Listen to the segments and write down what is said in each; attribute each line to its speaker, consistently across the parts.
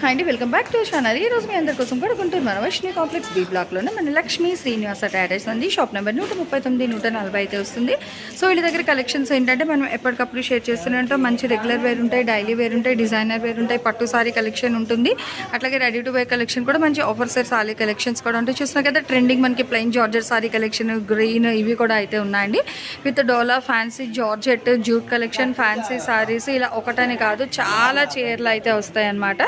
Speaker 1: Hi అండి welcome back to channel ఈ రోజు మీ అందరి కోసం కూడా గుంటూరు మన వైష్ణవి కాంప్లెక్స్ బి బ్లాక్లోనే మన లక్ష్మీ శ్రీనివాస ట్యాడర్స్ ఉంది. షాప్ నెంబర్ నూట ముప్పై తొమ్మిది నూట నలభై అయితే వస్తుంది. సో వీళ్ళ దగ్గర కలెక్షన్స్ ఏంటంటే మనం ఎప్పటికప్పుడు షేర్ చేస్తూనే మంచి రెగ్యులర్ వేర్ ఉంటాయి డైలీ వేర్ ఉంటాయి డిజైనర్ వేర్ ఉంటాయి పట్టు సారీ కలెక్షన్ ఉంటుంది. అట్లాగే రెడీ టు వేర్ కలెక్షన్ కూడా మంచి ఆఫర్ సేర్ సారీ కలెక్షన్స్ కూడా ఉంటాయి. చూస్తున్నా కదా ట్రెండింగ్ మనకి plain georgette sari collection green ఇవి కూడా అయితే ఉన్నాయండి. With dola fancy georgette jute collection fancy saris ఇలా ఒకటని కాదు చాలా చీరలు అయితే వస్తాయి అన్నమాట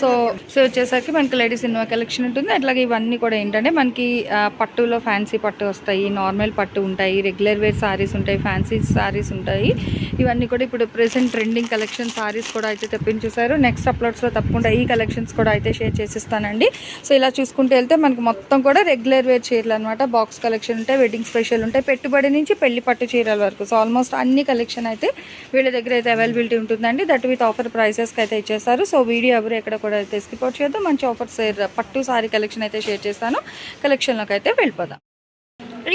Speaker 1: సో సో వచ్చేసరికి మనకి లేడీస్ ఇన్నోవా కలెక్షన్ ఉంటుంది. అట్లాగే ఇవన్నీ కూడా ఏంటంటే మనకి పట్టులో ఫ్యాన్సీ పట్టు వస్తాయి. నార్మల్ పట్టు ఉంటాయి. రెగ్యులర్ వేర్ సారీస్ ఉంటాయి. ఫ్యాన్సీ సారీస్ ఉంటాయి. ఇవన్నీ కూడా ఇప్పుడు ప్రెసెంట్ ట్రెండింగ్ కలెక్షన్ సారీస్ కూడా అయితే తెప్పించేశారు. నెక్స్ట్ అప్లోడ్స్లో తప్పకుండా ఈ కలెక్షన్స్ కూడా అయితే షేర్ చేసిస్తానండి. సో ఇలా చూసుకుంటూ వెళ్తే మనకి మొత్తం కూడా రెగ్యులర్ వేర్ చీరలు అనమాట బాక్స్ కలెక్షన్ ఉంటాయి వెడ్డింగ్ స్పెషల్ ఉంటాయి. పెట్టుబడి నుంచి పెళ్ళి పట్టు చీరల వరకు. సో ఆల్మోస్ట్ అన్ని కలెక్షన్ అయితే వీళ్ళ దగ్గర అయితే అవైలబిలిటీ ఉంటుందండి. దట్ విత్ ఆఫర్ ప్రైసెస్కి అయితే ఇచ్చేస్తారు. సో వీడియో ఎవరు ఎక్కడ కూడా అయితే స్కిప్ అవుట్ చేద్దాం. మంచి ఆఫర్ షేర్ పట్టు సారీ కలెక్షన్ అయితే షేర్ చేస్తాను. కలెక్షన్లోకి అయితే వెళ్ళిపోదాం.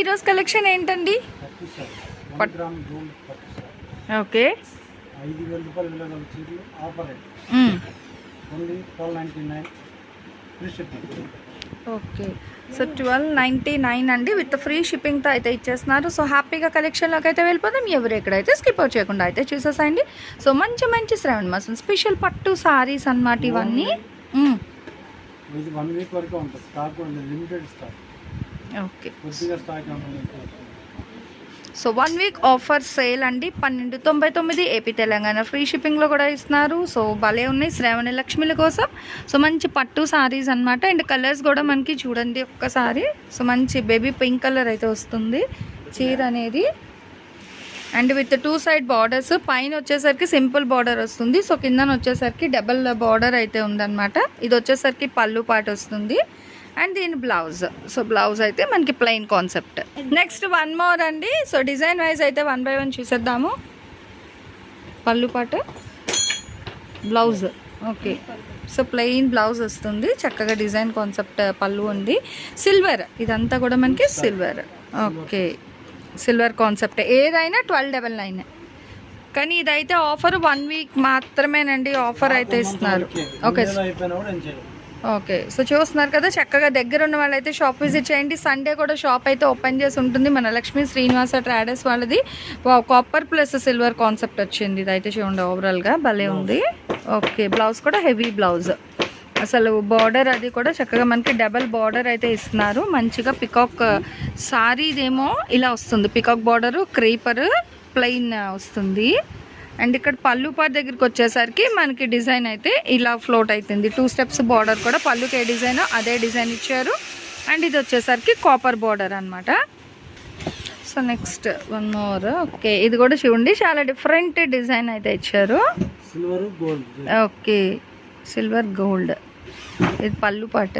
Speaker 1: ఈరోజు కలెక్షన్ ఏంటండి? ఓకే.
Speaker 2: ఐదు వేల రూపాయల విలువ గల చీరలు offer rate only twelve ninety nine free shipping
Speaker 1: okay. So twelve ninety nine అండి విత్ ఫ్రీ షిప్పింగ్తో అయితే ఇచ్చేస్తున్నారు. సో హ్యాపీగా కలెక్షన్లోకి అయితే వెళ్ళిపోదాం. ఎవరు ఎక్కడైతే స్కిప్ అవుట్ చేయకుండా అయితే చూసేసాయండి. సో మంచి మంచి శ్రావణ మాసం. స్పెషల్ పట్టు సారీస్ అన్నమాట ఇవన్నీ. Okay so one week offer sale అండి. పన్నెండు తొంభై తొమ్మిది ఏపీ తెలంగాణ ఫ్రీ షిప్పింగ్లో కూడా ఇస్తున్నారు. సో భలే ఉన్నాయి. శ్రావణ లక్ష్మిల కోసం. సో మంచి పట్టు సారీస్ అన్నమాట. అండ్ కలర్స్ కూడా మనకి చూడండి ఒక్కసారి. సో మంచి బేబీ పింక్ కలర్ అయితే వస్తుంది. చీర అనేది. And with two side borders. పైన వచ్చేసరికి సింపుల్ బార్డర్ వస్తుంది. సో కిందన వచ్చేసరికి డబల్ బార్డర్ అయితే ఉందన్నమాట. ఇది వచ్చేసరికి పళ్ళు పాట వస్తుంది. అండ్ దీని బ్లౌజ్. సో బ్లౌజ్ అయితే మనకి plain concept. Next one more అండి. సో డిజైన్ వైజ్ అయితే వన్ బై వన్ చూసేద్దాము. పళ్ళు పాట. Blouse. Okay. So plain blouse వస్తుంది. చక్కగా డిజైన్ కాన్సెప్ట్ పళ్ళు ఉంది. సిల్వర్. ఇదంతా కూడా మనకి సిల్వర్. ఓకే. Silver concept. ఏదైనా ట్వెల్వ్ డబల్ నైన్. కానీ ఇదైతే ఆఫర్ వన్ వీక్ మాత్రమేనండి. ఆఫర్ అయితే ఇస్తున్నారు. ఓకే. ఓకే. సో చూస్తున్నారు కదా చక్కగా దగ్గర ఉన్న వాళ్ళైతే షాప్ విజిట్ చేయండి. సండే కూడా షాప్ అయితే ఓపెన్ చేసి ఉంటుంది. మన లక్ష్మీ శ్రీనివాస ట్రాడర్స్ వాళ్ళది. కాపర్ ప్లస్ సిల్వర్ కాన్సెప్ట్ వచ్చింది. ఇదైతే చూడండి ఓవరాల్గా భలే ఉంది. ఓకే బ్లౌజ్ కూడా హెవీ బ్లౌజ్ అసలు బార్డర్ అది కూడా చక్కగా మనకి డబల్ బార్డర్ అయితే ఇస్తున్నారు. మంచిగా పికాక్ సారీదేమో ఇలా వస్తుంది. పికాక్ బార్డరు క్రీపర్ ప్లెయిన్ వస్తుంది. అండ్ ఇక్కడ పళ్ళు పాట్ దగ్గరికి వచ్చేసరికి మనకి డిజైన్ అయితే ఇలా ఫ్లోట్ అవుతుంది టూ స్టెప్స్ బార్డర్ కూడా పళ్ళుకి ఏ డిజైన్ అదే డిజైన్ ఇచ్చారు. అండ్ ఇది వచ్చేసరికి కాపర్ బార్డర్ అన్నమాట. So next one more okay ఇది కూడా చూడండి చాలా డిఫరెంట్ డిజైన్ అయితే ఇచ్చారు.
Speaker 2: Silver gold
Speaker 1: okay silver gold ఇది పళ్ళు పాట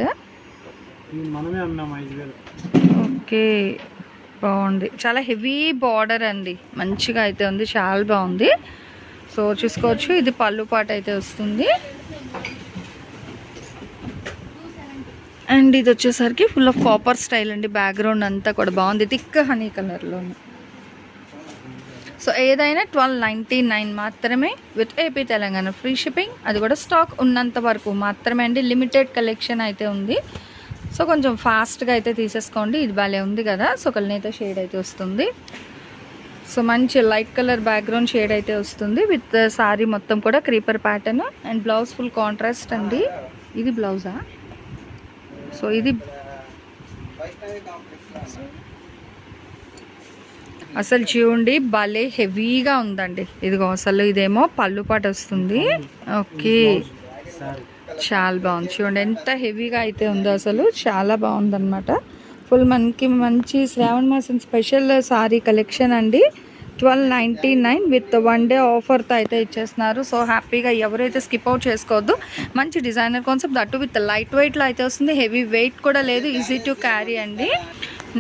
Speaker 1: ఓకే బాగుంది. చాలా హెవీ బార్డర్ అండి. మంచిగా అయితే ఉంది చాలా బాగుంది. సో చూసుకోవచ్చు. ఇది పళ్ళు పాట అయితే వస్తుంది. అండ్ ఇది వచ్చేసరికి ఫుల్ ఆఫ్ కాపర్ స్టైల్ అండి. బ్యాక్గ్రౌండ్ అంతా కూడా బాగుంది. థిక్ హనీ కలర్లో సో ఏదైనా ట్వెల్వ్ నైంటీ నైన్ మాత్రమే with AP Telangana free shipping అది కూడా స్టాక్ ఉన్నంత వరకు మాత్రమే అండి. లిమిటెడ్ కలెక్షన్ అయితే ఉంది. సో కొంచెం ఫాస్ట్గా అయితే తీసేసుకోండి. ఇది భలే ఉంది కదా. సో కల్నేత షేడ్ అయితే వస్తుంది. సో మంచి లైట్ కలర్ బ్యాక్గ్రౌండ్ షేడ్ అయితే వస్తుంది. విత్ సారీ మొత్తం కూడా creeper pattern and blouse full contrast అండి. ఇది బ్లౌజా? సో ఇది అసలు చూడండి భలే హెవీగా ఉందండి. ఇదిగో అసలు ఇదేమో పళ్ళు పాట వస్తుంది. ఓకే. చాలా బాగుంది. చూడండి ఎంత హెవీగా అయితే ఉందో అసలు చాలా బాగుందన్నమాట. ఫుల్ మనకి మంచి శ్రావణ మాసం స్పెషల్ సారీ కలెక్షన్ అండి. Twelve ninety nine with one day ఆఫర్తో అయితే ఇచ్చేస్తున్నారు. సో హ్యాపీగా ఎవరైతే స్కిప్ అవుట్ చేసుకోవద్దు మంచి designer concept that with light వెయిట్లో అయితే వస్తుంది. హెవీ వెయిట్ కూడా లేదు ఈజీ టు క్యారీ అండి.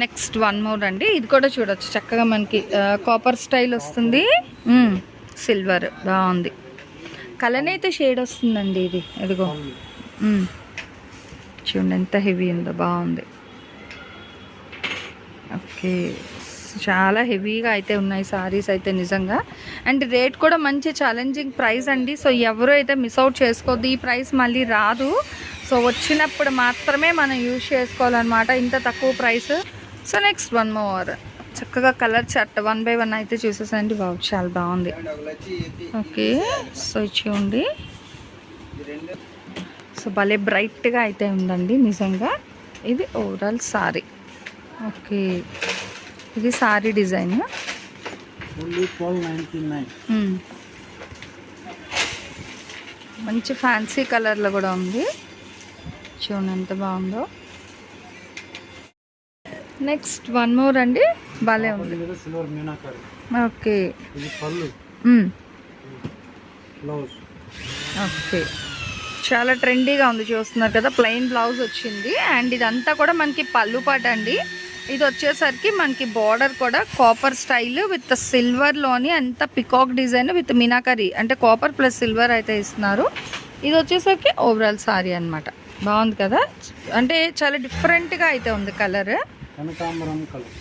Speaker 1: నెక్స్ట్ వన్ మోర్ అండి. ఇది కూడా చూడొచ్చు. చక్కగా మనకి కాపర్ స్టైల్ వస్తుంది. Hmm, సిల్వర్ బాగుంది. కలర్ అయితే షేడ్ వస్తుందండి ఇది. ఇదిగో. Hmm. చూడండి ఎంత హెవీ ఉందో బాగుంది. ఓకే. చాలా హెవీగా అయితే ఉన్నాయి సారీస్ అయితే నిజంగా. అండ్ రేట్ కూడా మంచి ఛాలెంజింగ్ ప్రైస్ అండి. సో ఎవరు అయితే మిస్ అవుట్ చేసుకోవద్దు ఈ ప్రైస్ మళ్ళీ రాదు. సో వచ్చినప్పుడు మాత్రమే మనం యూజ్ చేసుకోవాలన్నమాట ఇంత తక్కువ price so next one more చక్కగా కలర్ చట్ వన్ బై వన్ అయితే చూసేసండి. బాబు చాలా బాగుంది. ఓకే. సో ఇది సో భలే బ్రైట్గా అయితే ఉందండి నిజంగా. ఇది ఓవరాల్ సారీ ఓకే. ఇది సారీ డిజైన్ మంచి ఫ్యాన్సీ కలర్లో కూడా ఉంది. చూడండి ఎంత బాగుందో. నెక్స్ట్ వన్ మోర్ అండి. భలే ఉంది. ఓకే. ఓకే. చాలా ట్రెండీగా ఉంది. చూస్తున్నారు కదా ప్లెయిన్ బ్లౌజ్ వచ్చింది. అండ్ ఇదంతా కూడా మనకి పళ్ళు పాట అండి. ఇది వచ్చేసరికి మనకి బార్డర్ కూడా కాపర్ స్టైల్ విత్ సిల్వర్లోని అంత పికాక్ డిజైన్ విత్ మినాకరీ అంటే కాపర్ ప్లస్ సిల్వర్ అయితే ఇస్తున్నారు. ఇది వచ్చేసరికి ఓవరాల్ సారీ అన్నమాట. బాగుంది కదా? అంటే చాలా డిఫరెంట్గా అయితే ఉంది కలర్
Speaker 2: కనకాంబరం కలర్.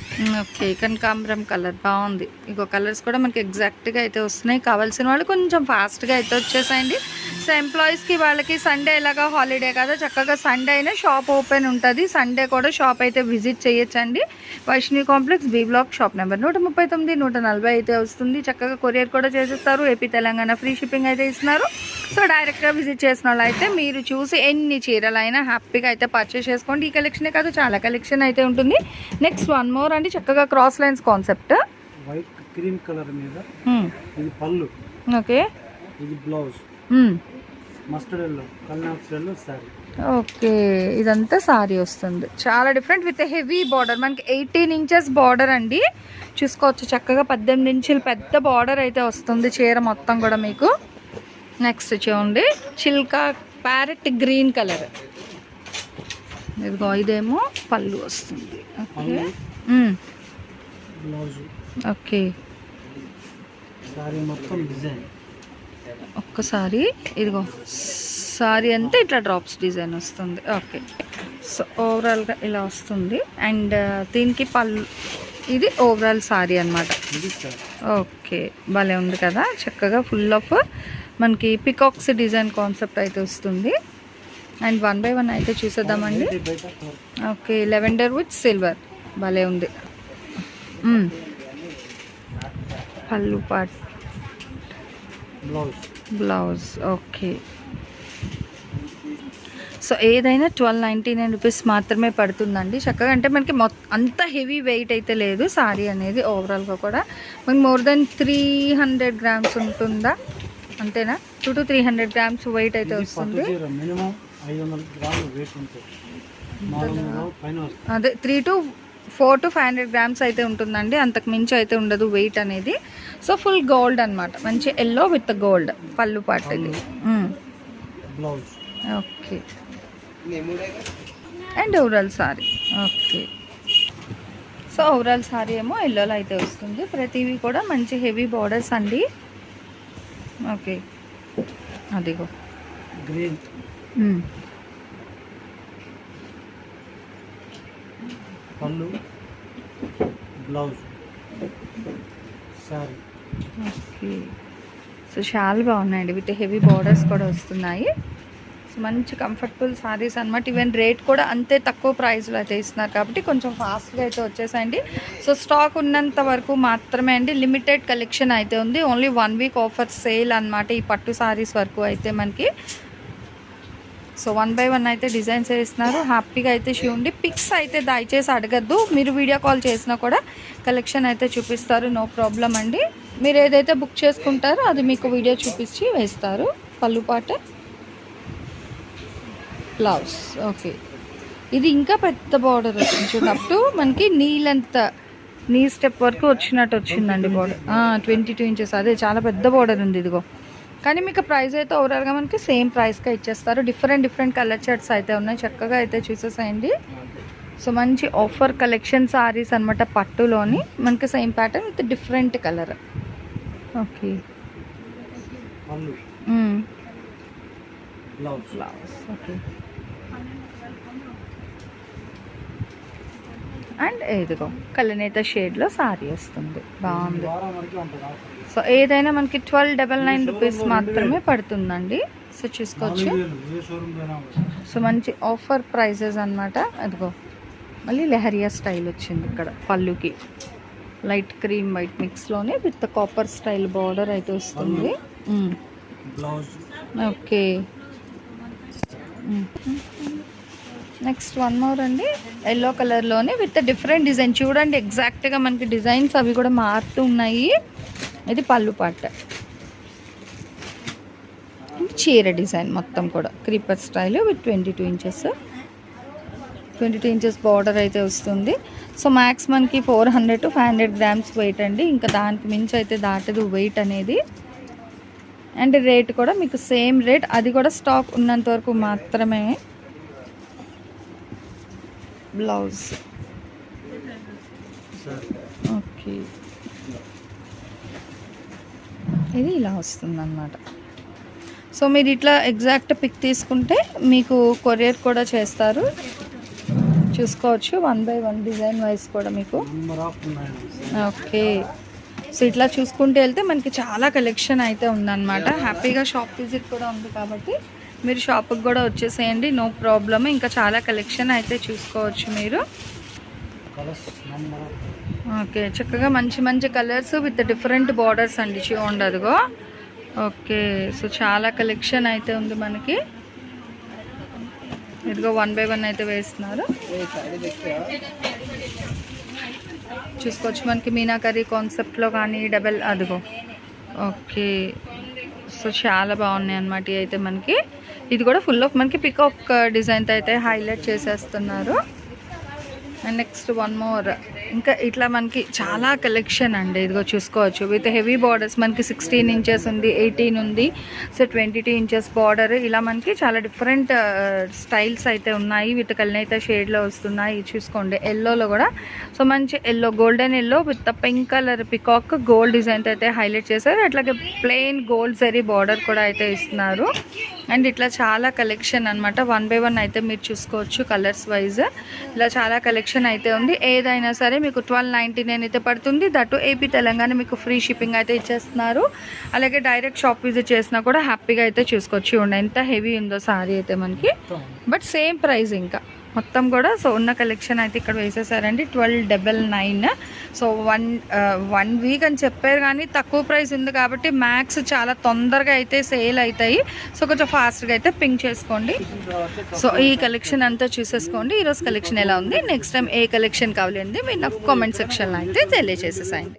Speaker 1: ఓకే కనకాంబరం కలర్ బాగుంది. ఇంకో కలర్స్ కూడా మనకి ఎగ్జాక్ట్గా అయితే వస్తున్నాయి. కావాల్సిన వాళ్ళు కొంచెం ఫాస్ట్గా అయితే వచ్చేసాయండి. సో ఎంప్లాయీస్కి వాళ్ళకి సండే ఎలాగా హాలిడే కదా చక్కగా సండే అయినా షాప్ ఓపెన్ ఉంటుంది. సండే కూడా షాప్ అయితే విజిట్ చేయొచ్చండి. Vaishnavi complex B block shop number నూట ముప్పై తొమ్మిది నూట నలభై అయితే వస్తుంది. చక్కగా కొరియర్ కూడా చేసేస్తారు. ఏపీ తెలంగాణ ఫ్రీ షిప్పింగ్ అయితే ఇస్తున్నారు. సో డైరెక్ట్గా విజిట్ చేసిన వాళ్ళు అయితే మీరు చూసి ఎన్ని చీరలైనా హ్యాపీగా అయితే పర్చేస్ చేసుకోండి. ఈ కలెక్షనే కాదు చాలా కలెక్షన్ అయితే ఉంటుంది. నెక్స్ట్ వన్ మోర్ అండి చక్కగా cross lines concept
Speaker 2: white cream colour మీద ఇది పళ్ళు.
Speaker 1: ఓకే.
Speaker 2: ఇది బ్లౌజ్ మస్టర్డ్ ఎల్లో కల్నాక్స్ ఎల్లో శారీ
Speaker 1: ఓకే. ఇదంతా సారీ వస్తుంది. చాలా డిఫరెంట్ విత్ హెవీ బార్డర్ మనకి ఎయిటీన్ ఇంచెస్ బార్డర్ అండి. చూసుకోవచ్చు చక్కగా పద్దెనిమిది ఇంచులు పెద్ద బార్డర్ అయితే వస్తుంది చీర మొత్తం కూడా మీకు. నెక్స్ట్ చూడండి. చిల్కా ప్యారెట్ గ్రీన్ కలర్ ఇదిగో ఇదేమో పళ్ళు వస్తుంది. ఓకే.
Speaker 2: బ్లౌజ్
Speaker 1: ఓకే
Speaker 2: శారీ మొత్తం డిజైన్
Speaker 1: ఒక్కసారి ఇదిగో. సారీ అంతా ఇట్లా డ్రాప్స్ డిజైన్ వస్తుంది. ఓకే సో ఓవరాల్గా ఇలా వస్తుంది. అండ్ దీనికి పళ్ళు ఇది ఓవరాల్ సారీ.
Speaker 2: శారీ
Speaker 1: ఓకే భలే ఉంది కదా. చక్కగా ఫుల్ ఆఫ్ మనకి పికాక్స్ డిజైన్ కాన్సెప్ట్ అయితే వస్తుంది. అండ్ వన్ బై వన్ అయితే చూసేద్దామండి. ఓకే లెవెండర్ విత్ సిల్వర్ భలే ఉంది. పళ్ళు పాట్
Speaker 2: బ్లౌజ్.
Speaker 1: ఓకే. సో ఏదైనా ట్వెల్వ్ నైంటీ నైన్ రూపీస్ మాత్రమే పడుతుందండి. చక్కగా అంటే మనకి మొ అంత హెవీ వెయిట్ అయితే లేదు. సారీ అనేది ఓవరాల్గా కూడా. మనకి more than three hundred grams ఉంటుందా? అంతేనా? Two to three hundred grams weight అయితే వస్తుంది. అదే three to four to five hundred grams అయితే ఉంటుందండి. అంతకు మించి అయితే ఉండదు వెయిట్ అనేది. సో ఫుల్ గోల్డ్ అన్నమాట. మంచి ఎల్లో విత్ గోల్డ్ పళ్ళు పాట ఇది. Okay. And overall sari okay. So overall sari ఏమో ఎల్లోలో అయితే వస్తుంది. ప్రతివి కూడా మంచి హెవీ బార్డర్స్ అండి. ఓకే. అదిగో.
Speaker 2: గ్రీన్ పళ్ళు బ్లౌజ్. శారీ
Speaker 1: ఓకే. సో చాలా బాగున్నాయండి. విత్ హెవీ బార్డర్స్ కూడా వస్తున్నాయి. సో మంచి కంఫర్టబుల్ సారీస్ అనమాట ఈవెన్ రేట్ కూడా అంతే తక్కువ ప్రైస్లో అయితే ఇస్తున్నారు కాబట్టి కొంచెం ఫాస్ట్గా అయితే వచ్చేసాయండి. సో స్టాక్ ఉన్నంత వరకు మాత్రమే అండి. లిమిటెడ్ కలెక్షన్ అయితే ఉంది. Only one week offer sale అనమాట ఈ పట్టు సారీస్ వరకు అయితే మనకి. సో వన్ బై వన్ అయితే డిజైన్స్ వేస్తున్నారు. హ్యాపీగా అయితే చూడండి పిక్స్ అయితే దయచేసి అడగద్దు. మీరు వీడియో కాల్ చేసినా కూడా కలెక్షన్ అయితే చూపిస్తారు. నో ప్రాబ్లం అండి. మీరు ఏదైతే బుక్ చేసుకుంటారో అది మీకు వీడియో చూపించి వేస్తారు. పళ్ళు పాట. Blouse okay. ఇది ఇంకా పెద్ద బార్డర్ వచ్చింది అప్ టు మనకి నీళ్ళంత నీ స్టెప్ వరకు వచ్చినట్టు వచ్చిందండి బార్డర్ ట్వంటీ టూ ఇంచెస్ అదే చాలా పెద్ద బార్డర్ ఉంది ఇదిగో. కానీ మీకు ప్రైస్ అయితే ఓవరాల్గా మనకి సేమ్ ప్రైస్గా ఇచ్చేస్తారు. డిఫరెంట్ డిఫరెంట్ కలర్ షర్ట్స్ అయితే ఉన్నాయి. చక్కగా అయితే చూసేసేయండి. సో మంచి ఆఫర్ కలెక్షన్ సారీస్ అనమాట పట్టులోని. మనకి same pattern with different colour okay okay and ఇదిగో కలనేత షేడ్లో సారీ వస్తుంది. బాగుంది. సో ఏదైనా మనకి ట్వెల్వ్ డబల్ నైన్ రూపీస్ మాత్రమే పడుతుందండి. సో చూసుకోవచ్చు. సో మంచి ఆఫర్ ప్రైజెస్ అన్నమాట. అదిగో మళ్ళీ లెహరియా స్టైల్ వచ్చింది ఇక్కడ పళ్ళుకి. లైట్ క్రీమ్ వైట్ మిక్స్లోనే విత్ కాపర్ స్టైల్ బార్డర్ అయితే వస్తుంది. ఓకే. నెక్స్ట్ వన్ మోర్ అండి. ఎల్లో కలర్లోనే విత్ డిఫరెంట్ డిజైన్ చూడండి ఎగ్జాక్ట్గా మనకి డిజైన్స్ అవి కూడా మారుతూ ఉన్నాయి. ఇది పళ్ళు పాట. చీర డిజైన్ మొత్తం కూడా. Creeper style with twenty two inches twenty two inches border అయితే వస్తుంది. సో మ్యాక్స్ మనకి four hundred to five hundred grams weight అండి. ఇంకా దానికి మించి అయితే దాటదు వెయిట్ అనేది. అండ్ రేట్ కూడా మీకు సేమ్ రేట్ అది కూడా స్టాక్ ఉన్నంత వరకు మాత్రమే. బ్లౌజ్ ఓకే ఇది ఇలా వస్తుందన్నమాట. సో మీరు ఇట్లా ఎగ్జాక్ట్ పిక్ తీసుకుంటే మీకు కొరియర్ కూడా చేస్తారు. చూసుకోవచ్చు one by one design wise కూడా మీకు. ఓకే సో ఇట్లా చూసుకుంటూ వెళ్తే మనకి చాలా కలెక్షన్ అయితే ఉందన్నమాట. హ్యాపీగా షాప్ విజిట్ కూడా ఉంది కాబట్టి మీరు షాప్కి కూడా వచ్చేసేయండి. నో ప్రాబ్లమ్ ఇంకా చాలా కలెక్షన్ అయితే చూసుకోవచ్చు మీరు. ఓకే చక్కగా మంచి మంచి కలర్స్ విత్ డిఫరెంట్ బార్డర్స్ అండి చూడండి అదిగో ఓకే సో చాలా కలెక్షన్ అయితే ఉంది మనకి. ఇదిగో వన్ బై వన్ అయితే వేస్తున్నారు. చూసుకోవచ్చు మనకి మీనాకరీ కాన్సెప్ట్లో కానీ డబల్ అదిగో. ఓకే సో చాలా బాగున్నాయి అన్నమాట ఇవి అయితే మనకి. ఇది కూడా ఫుల్ ఆఫ్ మనకి పికాక్ డిజైన్తో అయితే హైలైట్ చేసేస్తున్నారు. అండ్ నెక్స్ట్ వన్ మోర్ ఇంకా ఇట్లా మనకి చాలా కలెక్షన్ అండి. ఇదిగో చూసుకోవచ్చు. విత్ హెవీ బార్డర్స్ మనకి సిక్స్టీన్ ఇంచెస్ ఉంది ఎయిటీన్ ఉంది. So twenty two inches border ఇలా మనకి చాలా డిఫరెంట్ స్టైల్స్ uh, అయితే ఉన్నాయి. విత్ కలినైతే షేడ్లో వస్తున్నాయి. చూసుకోండి. ఎల్లోలో కూడా. సో మంచి yellow golden yellow with pink colour peacock gold design అయితే హైలైట్ చేశారు. అట్లాగే ప్లెయిన్ గోల్డ్ జరీ బార్డర్ కూడా అయితే ఇస్తున్నారు. అండ్ ఇట్లా చాలా కలెక్షన్ అన్నమాట. వన్ బై వన్ అయితే మీరు చూసుకోవచ్చు కలర్స్ వైజ్ ఇలా చాలా కలెక్షన్ అయితే ఉంది. ఏదైనా సరే మీకు ట్వెల్వ్ నైంటీ నైన్ అయితే పడుతుంది. దట్టు ఏపీ తెలంగాణ మీకు ఫ్రీ షిప్పింగ్ అయితే ఇచ్చేస్తున్నారు. అలాగే డైరెక్ట్ షాప్ విజిట్ చేసినా కూడా హ్యాపీగా అయితే చూసుకోవచ్చు. చూడండి ఎంత హెవీ ఉందో సారీ అయితే మనకి. బట్ సేమ్ ప్రైస్ ఇంకా. మొత్తం కూడా సో ఉన్న కలెక్షన్ అయితే ఇక్కడ వేసేసారండి. Twelve double nine so one one week అని చెప్పారు కానీ తక్కువ ప్రైస్ ఉంది కాబట్టి మ్యాక్స్ చాలా తొందరగా అయితే సేల్ అవుతాయి. సో కొంచెం ఫాస్ట్గా అయితే పింక్ చేసుకోండి. సో ఈ కలెక్షన్ అంతా చూసేసుకోండి. ఈరోజు కలెక్షన్ ఎలా ఉంది? నెక్స్ట్ టైం ఏ కలెక్షన్ కావాలి అండి మీరు నాకు కామెంట్ సెక్షన్లో అయితే తెలియజేసేసాయండి.